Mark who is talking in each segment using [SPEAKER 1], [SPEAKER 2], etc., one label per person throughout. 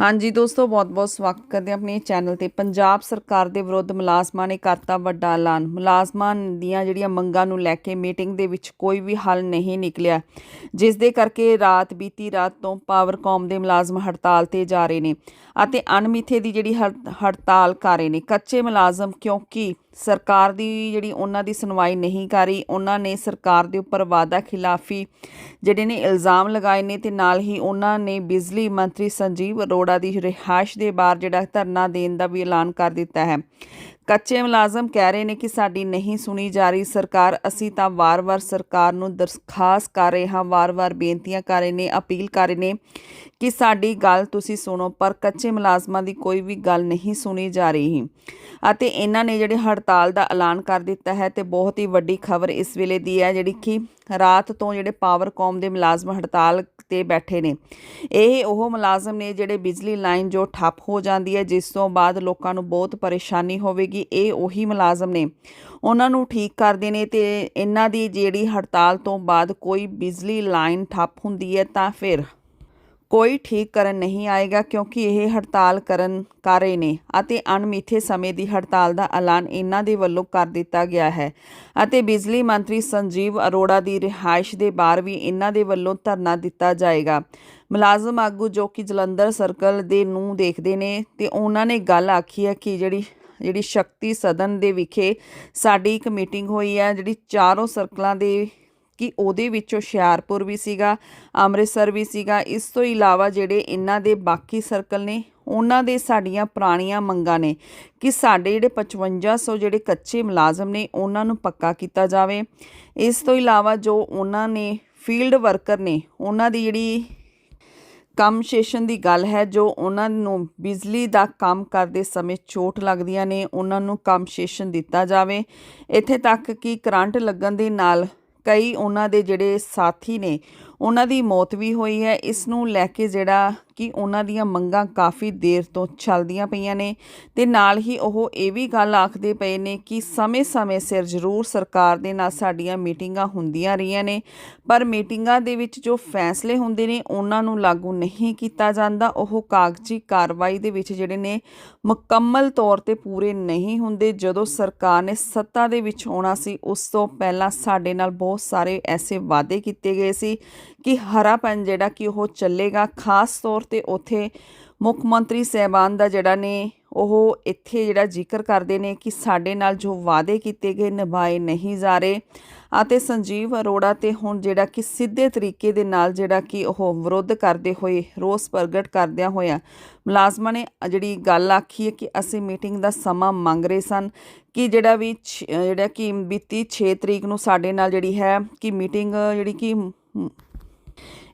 [SPEAKER 1] ਹਾਂਜੀ ਦੋਸਤੋ, ਬਹੁਤ-ਬਹੁਤ ਸਵਾਗਤ ਕਰਦੇ ਹਾਂ ਆਪਣੇ ਚੈਨਲ ਤੇ। ਪੰਜਾਬ ਸਰਕਾਰ ਦੇ ਵਿਰੁੱਧ ਮੁਲਾਜ਼ਮਾਂ ਨੇ ਕਰਤਾ ਵੱਡਾ ਐਲਾਨ। ਮੁਲਾਜ਼ਮਾਂ ਦੀਆਂ ਜਿਹੜੀਆਂ ਮੰਗਾਂ ਨੂੰ ਲੈ ਕੇ ਮੀਟਿੰਗ ਦੇ ਵਿੱਚ ਕੋਈ ਵੀ ਹੱਲ ਨਹੀਂ ਨਿਕਲਿਆ। ਜਿਸ ਦੇ ਕਰਕੇ ਰਾਤ ਬੀਤੀ ਰਾਤ ਤੋਂ ਪਾਵਰਕਾਮ ਦੇ ਮੁਲਾਜ਼ਮ ਹੜਤਾਲ ਤੇ ਜਾ ਰਹੇ ਨੇ ਅਤੇ ਅਣਮਿੱਥੇ ਦੀ ਜਿਹੜੀ ਹੜ- ਹੜਤਾਲ ਕਰ ਰਹੇ ਨੇ। ਕੱਚੇ ਮੁਲਾਜ਼ਮ ਕਿਉਂਕਿ ਸਰਕਾਰ ਦੀ ਜਿਹੜੀ ਉਹਨਾਂ ਦੀ ਸੁਣਵਾਈ ਨਹੀਂ ਕਰ ਰਹੀ, ਉਹਨਾਂ ਨੇ ਸਰਕਾਰ ਦੇ ਉੱਪਰ ਵਾਅਦਾ ਖਿਲਾਫੀ ਜਿਹੜੇ ਨੇ ਇਲਜ਼ਾਮ ਲਗਾਏ ਨੇ ਤੇ ਨਾਲ ਹੀ ਉਹਨਾਂ ਨੇ ਬਿਜਲੀ ਮੰਤਰੀ ਸੰਜੀਵ ਅਰੋੜਾ ਦੀ ਰਿਹਾਇਸ਼ ਦੇ ਬਾਹਰ ਜਿਹੜਾ ਧਰਨਾ ਦੇਣ ਦਾ ਵੀ ਐਲਾਨ ਕਰ ਦਿੱਤਾ ਹੈ। ਕੱਚੇ ਮੁਲਾਜ਼ਮ ਕਹਿ ਰਹੇ ਨੇ ਕਿ ਸਾਡੀ ਨਹੀਂ ਸੁਣੀ ਜਾ ਰਹੀ ਸਰਕਾਰ, ਅਸੀਂ ਤਾਂ ਵਾਰ-ਵਾਰ ਸਰਕਾਰ ਨੂੰ ਦਰਖਾਸਤ ਕਰ ਰਹੇ ਹਾਂ, ਵਾਰ-ਵਾਰ ਬੇਨਤੀਆਂ ਕਰ ਰਹੇ ਨੇ, ਅਪੀਲ ਕਰ ਰਹੇ ਨੇ ਕਿ ਸਾਡੀ ਗੱਲ ਤੁਸੀਂ ਸੁਣੋ, ਪਰ ਕੱਚੇ ਮੁਲਾਜ਼ਮਾਂ ਦੀ ਕੋਈ ਵੀ ਗੱਲ ਨਹੀਂ ਸੁਣੀ ਜਾ ਰਹੀ। ਅਤੇ ਇਹਨਾਂ ਨੇ ਜਿਹੜੇ ਹੜਤਾਲ ਦਾ ਐਲਾਨ ਕਰ ਦਿੱਤਾ ਹੈ ਤੇ ਬਹੁਤ ਹੀ ਵੱਡੀ ਖਬਰ ਇਸ ਵੇਲੇ ਦੀ ਹੈ, ਜਿਹੜੀ ਕਿ ਰਾਤ ਤੋਂ ਜਿਹੜੇ ਪਾਵਰਕੌਮ ਦੇ ਮੁਲਾਜ਼ਮ ਹੜਤਾਲ ਤੇ ਬੈਠੇ ਨੇ। ਇਹ ਉਹ ਮੁਲਾਜ਼ਮ ਨੇ ਜਿਹੜੇ ਬਿਜਲੀ ਲਾਈਨ ਜੋ ਠੱਪ ਹੋ ਜਾਂਦੀ ਹੈ, ਜਿਸ ਤੋਂ ਬਾਅਦ ਲੋਕਾਂ ਨੂੰ ਬਹੁਤ ਪਰੇਸ਼ਾਨੀ ਹੋਵੇਗੀ, ਇਹ ਉਹੀ ਮੁਲਾਜ਼ਮ ਨੇ। ਉਹਨਾਂ ਨੂੰ ਠੀਕ ਕਰਦੇ ਨੇ ਤੇ ਇਹਨਾਂ ਦੀ ਜਿਹੜੀ ਹੜਤਾਲ ਤੋਂ ਬਾਅਦ ਕੋਈ ਬਿਜਲੀ ਲਾਈਨ ਠੱਪ ਹੁੰਦੀ ਹੈ ਤਾਂ ਫਿਰ ਕੋਈ ਠੀਕ ਕਰਨ ਨਹੀਂ ਆਏਗਾ ਕਿਉਂਕਿ ਇਹ ਹੜਤਾਲ ਕਰਨ ਕਰ ਰਹੇ ਨੇ ਅਤੇ ਅਣਮਿੱਥੇ ਸਮੇਂ ਦੀ ਹੜਤਾਲ ਦਾ ਐਲਾਨ ਇਹਨਾਂ ਦੇ ਵੱਲੋਂ ਕਰ ਦਿੱਤਾ ਗਿਆ ਹੈ। ਅਤੇ ਬਿਜਲੀ ਮੰਤਰੀ ਸੰਜੀਵ ਅਰੋੜਾ ਦੀ ਰਿਹਾਇਸ਼ ਦੇ ਬਾਹਰ ਵੀ ਇਹਨਾਂ ਦੇ ਵੱਲੋਂ ਧਰਨਾ ਦਿੱਤਾ ਜਾਏਗਾ। ਮੁਲਾਜ਼ਮ ਆਗੂ ਜੋ ਕਿ ਜਲੰਧਰ ਸਰਕਲ ਦੇ ਨੂੰ ਦੇਖਦੇ ਨੇ ਤੇ ਉਹਨਾਂ ਨੇ ਗੱਲ ਆਖੀ ਹੈ ਕਿ ਜਿਹੜੀ ਜਿਹੜੀ ਸ਼ਕਤੀ ਸਦਨ ਦੇ ਵਿਖੇ ਸਾਡੀ ਇੱਕ ਮੀਟਿੰਗ ਹੋਈ ਹੈ, ਜਿਹੜੀ ਚਾਰੋਂ ਸਰਕਲਾਂ ਦੇ ਕਿ ਉਹਦੇ ਵਿੱਚ ਹੁਸ਼ਿਆਰਪੁਰ ਵੀ ਸੀਗਾ, ਅੰਮ੍ਰਿਤਸਰ ਵੀ ਸੀਗਾ। ਇਸ ਤੋਂ ਇਲਾਵਾ ਜਿਹੜੇ ਇਹਨਾਂ ਦੇ ਬਾਕੀ ਸਰਕਲ ਨੇ, ਉਹਨਾਂ ਦੇ ਸਾਡੀਆਂ ਪੁਰਾਣੀਆਂ ਮੰਗਾਂ ਨੇ ਕਿ ਸਾਡੇ ਜਿਹੜੇ 5500 ਜਿਹੜੇ ਕੱਚੇ ਮੁਲਾਜ਼ਮ ਨੇ, ਉਹਨਾਂ ਨੂੰ ਪੱਕਾ ਕੀਤਾ ਜਾਵੇ। ਇਸ ਤੋਂ ਇਲਾਵਾ ਜੋ ਉਹਨਾਂ ਨੇ ਫੀਲਡ ਵਰਕਰ ਨੇ, ਉਹਨਾਂ ਦੀ ਜਿਹੜੀ ਕੰਮ ਕੰਮਸੇਸ਼ਨ ਦੀ ਗੱਲ ਹੈ, ਜੋ ਉਹਨਾਂ ਨੂੰ ਬਿਜਲੀ ਦਾ ਕੰਮ ਕਰਦੇ ਸਮੇਂ ਚੋਟ ਲੱਗਦੀਆਂ ਨੇ, ਉਹਨਾਂ ਨੂੰ ਕੰਮ ਕੰਮਸੇਸ਼ਨ ਦਿੱਤਾ ਜਾਵੇ। ਇੱਥੇ ਤੱਕ ਕਿ ਕਰੰਟ ਲੱਗਣ ਦੇ ਨਾਲ ਕਈ ਉਹਨਾਂ ਦੇ ਜਿਹੜੇ ਸਾਥੀ ਨੇ ਉਹਨਾਂ ਦੀ ਮੌਤ ਵੀ ਹੋਈ ਹੈ। ਇਸ ਨੂੰ ਲੈ ਕੇ ਜਿਹੜਾ ਕਿ ਉਹਨਾਂ ਦੀਆਂ ਮੰਗਾਂ ਕਾਫੀ ਦੇਰ ਤੋਂ ਚੱਲਦੀਆਂ ਪਈਆਂ ਨੇ ਤੇ ਨਾਲ ਹੀ ਉਹ ਇਹ ਵੀ ਗੱਲ ਆਖਦੇ ਪਏ ਨੇ ਕਿ ਸਮੇਂ-ਸਮੇਂ ਸਿਰ ਜ਼ਰੂਰ ਸਰਕਾਰ ਦੇ ਨਾਲ ਸਾਡੀਆਂ ਮੀਟਿੰਗਾਂ ਹੁੰਦੀਆਂ ਰਹੀਆਂ ਨੇ, ਪਰ ਮੀਟਿੰਗਾਂ ਦੇ ਵਿੱਚ ਜੋ ਫੈਸਲੇ ਹੁੰਦੇ ਨੇ ਉਹਨਾਂ ਨੂੰ ਲਾਗੂ ਨਹੀਂ ਕੀਤਾ ਜਾਂਦਾ। ਉਹ ਕਾਗਜ਼ੀ ਕਾਰਵਾਈ ਦੇ ਵਿੱਚ ਜਿਹੜੇ ਨੇ ਮੁਕੰਮਲ ਤੌਰ ਤੇ ਪੂਰੇ ਨਹੀਂ ਹੁੰਦੇ। ਜਦੋਂ ਸਰਕਾਰ ਨੇ ਸੱਤਾ ਦੇ ਵਿੱਚ ਆਉਣਾ ਸੀ, ਉਸ ਤੋਂ ਪਹਿਲਾਂ ਸਾਡੇ ਨਾਲ ਬਹੁਤ ਸਾਰੇ ਐਸੇ ਵਾਅਦੇ ਕੀਤੇ ਗਏ ਸੀ ਕਿ ਹਰਾਪਨ ਜਿਹੜਾ ਕਿ ਉਹ ਚੱਲੇਗਾ। ਖਾਸ ਤੌਰ ਤੇ ਉਥੇ ਮੁੱਖ ਮੰਤਰੀ ਸਹਿਬਾਨ ਦਾ ਜਿਹੜਾ ਨੇ, ਉਹ ਇੱਥੇ ਜਿਹੜਾ ਜ਼ਿਕਰ ਕਰਦੇ ਨੇ ਕਿ ਸਾਡੇ ਨਾਲ ਜੋ ਵਾਅਦੇ ਕੀਤੇ ਗਏ, ਨਿਭਾਏ ਨਹੀਂ ਜਾ ਰਹੇ। ਅਤੇ ਸੰਜੀਵ ਅਰੋੜਾ ਤੇ ਹੁਣ ਜਿਹੜਾ ਕਿ ਸਿੱਧੇ ਤਰੀਕੇ ਦੇ ਨਾਲ ਜਿਹੜਾ ਕਿ ਉਹ ਵਿਰੋਧ ਕਰਦੇ ਹੋਏ, ਰੋਸ ਪ੍ਰਗਟ ਕਰਦਿਆਂ ਹੋਇਆ ਮੁਲਾਜ਼ਮਾਂ ਨੇ ਜਿਹੜੀ ਗੱਲ ਆਖੀ ਹੈ ਕਿ ਅਸੀਂ ਮੀਟਿੰਗ ਦਾ ਸਮਾਂ ਮੰਗ ਰਹੇ ਸਨ ਕਿ ਜਿਹੜਾ ਵੀ ਛ- ਜਿਹੜਾ ਕਿ ਬੀਤੀ 6 ਤਰੀਕ ਨੂੰ ਸਾਡੇ ਨਾਲ ਜਿਹੜੀ ਹੈ ਕਿ ਮੀਟਿੰਗ ਜਿਹੜੀ ਕਿ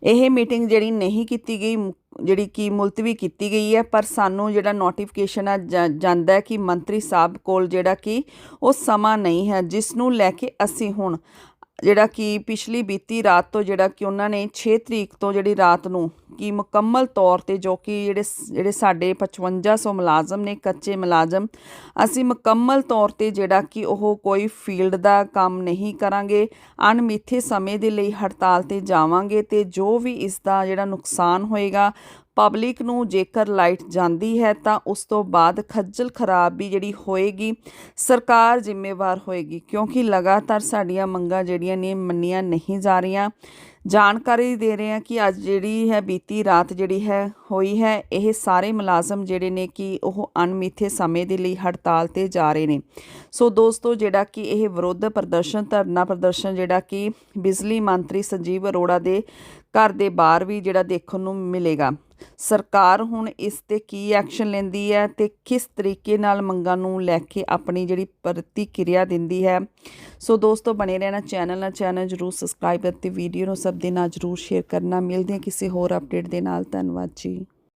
[SPEAKER 1] ਇਹ ਮੀਟਿੰਗ ਜਿਹੜੀ ਨਹੀਂ ਕੀਤੀ ਗਈ ਜਿਹੜੀ ਕਿ ਮੁਲਤਵੀ ਕੀਤੀ ਗਈ ਹੈ, ਪਰ ਸਾਨੂੰ ਜਿਹੜਾ ਨੋਟੀਫਿਕੇਸ਼ਨ ਆ ਜਾਂਦਾ ਹੈ ਕਿ ਮੰਤਰੀ ਸਾਹਿਬ ਕੋਲ ਜਿਹੜਾ ਕਿ ਉਹ ਸਮਾਂ ਨਹੀਂ ਹੈ, ਜਿਸ ਨੂੰ ਲੈ ਕੇ ਅਸੀਂ ਹੁਣ ਜਿਹੜਾ ਕਿ ਪਿਛਲੀ ਬੀਤੀ ਰਾਤ ਤੋਂ ਜਿਹੜਾ ਕਿ ਉਹਨਾਂ ਨੇ 6 ਤਰੀਕ ਤੋਂ ਜਿਹੜੀ ਰਾਤ ਨੂੰ ਕਿ ਮੁਕੰਮਲ ਤੌਰ ਤੇ ਜੋ ਕਿ ਜਿਹੜੇ ਸ- ਜਿਹੜੇ ਸਾਡੇ 5500 ਮੁਲਾਜ਼ਮ ਨੇ, ਕੱਚੇ ਮੁਲਾਜ਼ਮ, ਅਸੀਂ ਮੁਕੰਮਲ ਤੌਰ ਤੇ ਜਿਹੜਾ ਕਿ ਉਹ ਕੋਈ ਫੀਲਡ ਦਾ ਕੰਮ ਨਹੀਂ ਕਰਾਂਗੇ। ਅਣਮਿੱਥੇ ਸਮੇਂ ਦੇ ਲਈ ਹੜਤਾਲ ਤੇ ਜਾਵਾਂਗੇ ਤੇ ਜੋ ਵੀ ਇਸ ਦਾ ਜਿਹੜਾ ਨੁਕਸਾਨ ਹੋਏਗਾ ਪਬਲਿਕ ਨੂੰ ਜੇਕਰ ਲਾਈਟ ਜਾਂਦੀ ਹੈ ਤਾਂ ਉਸ ਤੋਂ ਬਾਅਦ ਖੱਜਲ ਖਰਾਬ ਵੀ ਜਿਹੜੀ ਹੋਏਗੀ, ਸਰਕਾਰ ਜ਼ਿੰਮੇਵਾਰ ਹੋਏਗੀ, ਕਿਉਂਕਿ ਲਗਾਤਾਰ ਸਾਡੀਆਂ ਮੰਗਾਂ ਜਿਹੜੀਆਂ ਨੇ ਮੰਨੀਆਂ ਨਹੀਂ ਜਾ ਰਹੀਆਂ। ਜਾਣਕਾਰੀ ਦੇ ਰਹੇ ਹਾਂ ਕਿ ਅੱਜ ਜਿਹੜੀ ਹੈ ਬੀਤੀ ਰਾਤ ਜਿਹੜੀ ਹੈ, ਹੋਈ ਹੈ, ਇਹ ਸਾਰੇ ਮੁਲਾਜ਼ਮ ਜਿਹੜੇ ਨੇ ਕਿ ਉਹ ਅਣਮਿੱਥੇ ਸਮੇਂ ਦੇ ਲਈ ਹੜਤਾਲ ਤੇ ਜਾ ਰਹੇ ਨੇ। ਸੋ ਦੋਸਤੋ, ਜਿਹੜਾ ਕਿ ਇਹ ਵਿਰੋਧ ਪ੍ਰਦਰਸ਼ਨ, ਧਰਨਾ ਪ੍ਰਦਰਸ਼ਨ ਜਿਹੜਾ ਕਿ ਬਿਜਲੀ ਮੰਤਰੀ ਸੰਜੀਵ ਅਰੋੜਾ ਦੇ ਘਰ ਦੇ ਬਾਹਰ ਵੀ ਜਿਹੜਾ ਦੇਖਣ ਨੂੰ ਮਿਲੇਗਾ। ਸਰਕਾਰ ਹੁਣ ਇਸ ਤੇ ਕੀ ਐਕਸ਼ਨ ਲੈਂਦੀ ਹੈ ਤੇ ਕਿਸ ਤਰੀਕੇ ਨਾਲ ਮੰਗਾਂ ਨੂੰ ਲੈ ਕੇ ਆਪਣੀ ਜਿਹੜੀ ਪ੍ਰਤੀਕਿਰਿਆ ਦਿੰਦੀ ਹੈ। ਸੋ ਦੋਸਤੋ, ਬਣੇ ਰਹਿਣਾ ਚੈਨਲ ਨਾਲ। ਚੈਨਲ ਜਰੂਰ ਸਬਸਕ੍ਰਾਈਬ ਅਤੇ ਵੀਡੀਓ ਨੂੰ ਸਭ ਦੇ ਨਾਲ ਜਰੂਰ ਸ਼ੇਅਰ ਕਰਨਾ। ਮਿਲਦੇ ਹਾਂ ਕਿਸੇ ਹੋਰ ਅਪਡੇਟ ਦੇ ਨਾਲ। ਧੰਨਵਾਦ ਜੀ।